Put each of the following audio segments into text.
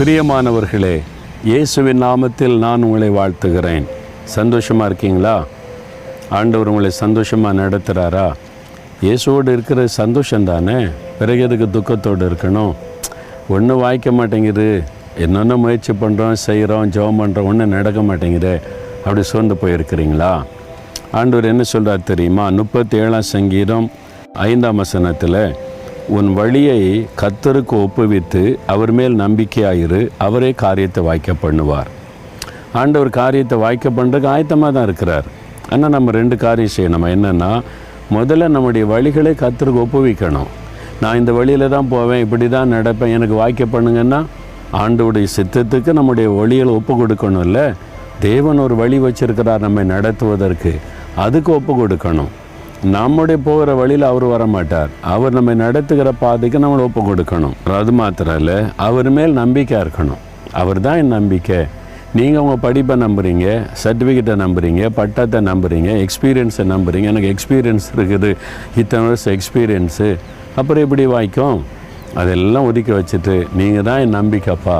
பிரியமானவர்களே இயேசுவின் நாமத்தில் நான் உங்களை வாழ்த்துகிறேன். சந்தோஷமாக இருக்கீங்களா? ஆண்டவர் உங்களை சந்தோஷமாக நடத்துகிறாரா இயேசுவோடு இருக்கிற சந்தோஷம் தானே? பிறகு எதுக்கு துக்கத்தோடு இருக்கணும்? ஒன்றும் வாய்க்க மாட்டேங்குது. என்னென்ன முயற்சி பண்ணுறோம் செய்கிறோம் ஜெபம் பண்ணுறோம் ஒன்றும் நடக்க மாட்டேங்குது. அப்படி சோர்ந்து போயிருக்கிறீங்களா? ஆண்டவர் என்ன சொல்கிறார் தெரியுமா? முப்பத்தி ஏழாம் சங்கீதம் ஐந்தாம் வசனத்தில் உன் வழியை கத்தருக்கு ஒப்புவித்து அவர் மேல் நம்பிக்கையாயிரு. அவரே காரியத்தை வாய்க்க பண்ணுவார். ஆண்டவர் காரியத்தை வாய்க்க பண்ணுறதுக்கு ஆயத்தமாக தான் இருக்கிறார். ஆனால் நம்ம ரெண்டு காரியம் செய்யணும். என்னென்னா முதல்ல நம்முடைய வழிகளை கத்தருக்கு ஒப்புவிக்கணும். நான் இந்த வழியில் தான் போவேன் இப்படி தான் நடப்பேன் எனக்கு வாய்க்க பண்ணுங்கன்னா ஆண்டவுடைய சித்தத்துக்கு நம்முடைய வழிகளை ஒப்பு கொடுக்கணும்ல. தேவன் ஒரு வழி வச்சுருக்கிறார் நம்மை நடத்துவதற்கு. அதுக்கு ஒப்பு கொடுக்கணும். நம்முடைய போகிற வழியில் அவர் வர மாட்டார் அவர் நம்மை நடத்துகிற பாதைக்கு நம்மளை ஒப்பு கொடுக்கணும். அது மாத்திரம் இல்லை அவர் மேல் நம்பிக்கையாக இருக்கணும். அவர் தான் என் நம்பிக்கை. நீங்கள் உங்கள் படிப்பை நம்புறீங்க சர்டிஃபிகேட்டை நம்புறீங்க பட்டத்தை நம்புறீங்க எக்ஸ்பீரியன்ஸை நம்புறீங்க. எனக்கு எக்ஸ்பீரியன்ஸ் இருக்குது. இத்தனை வருஷம் எக்ஸ்பீரியன்ஸு அப்புறம் எப்படி வாய்க்கும்? அதெல்லாம் ஒதுக்கி வச்சுட்டு நீங்கள் தான் என் நம்பிக்கைப்பா.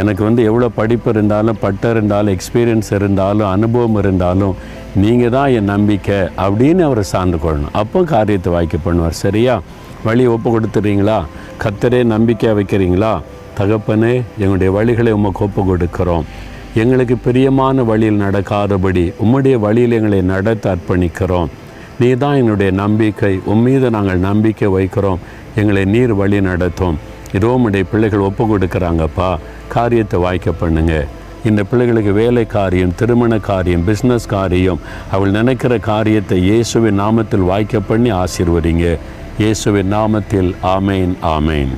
எனக்கு வந்து எவ்வளோ படிப்பு இருந்தாலும் பட்டம் இருந்தாலும் எக்ஸ்பீரியன்ஸ் இருந்தாலும் அனுபவம் இருந்தாலும் நீங்கள் தான் என் நம்பிக்கை அப்படின்னு அவரை சார்ந்து கொள்ளணும். அப்போ காரியத்தை வாய்க்க பண்ணுவார். சரியா? வழி ஒப்பு கொடுத்துறீங்களா? கத்தரே நம்பிக்கையாக வைக்கிறீங்களா? தகப்பனே எங்களுடைய வழிகளை உமக்கு ஒப்பு கொடுக்கிறோம். எங்களுக்கு பிரியமான வழியில் நடக்காதபடி உம்முடைய வழியில் எங்களை நடத்த அர்ப்பணிக்கிறோம். நீ தான் எங்களுடைய நம்பிக்கை. உம்மீது நாங்கள் நம்பிக்கை வைக்கிறோம். எங்களை நீர் வழி நடத்தும். இதோ உம்முடைய பிள்ளைகள் ஒப்பு கொடுக்குறாங்கப்பா. காரியத்தை வாய்க்க பண்ணுங்கள் இந்த பிள்ளைகளுக்கு வேலை காரியம் திருமண காரியம் பிஸ்னஸ் காரியம் அவள் நினைக்கிற காரியத்தை இயேசுவின் நாமத்தில் வாய்க்க பண்ணி ஆசிர்வதிங்க. இயேசுவின் நாமத்தில் ஆமேன் ஆமேன்.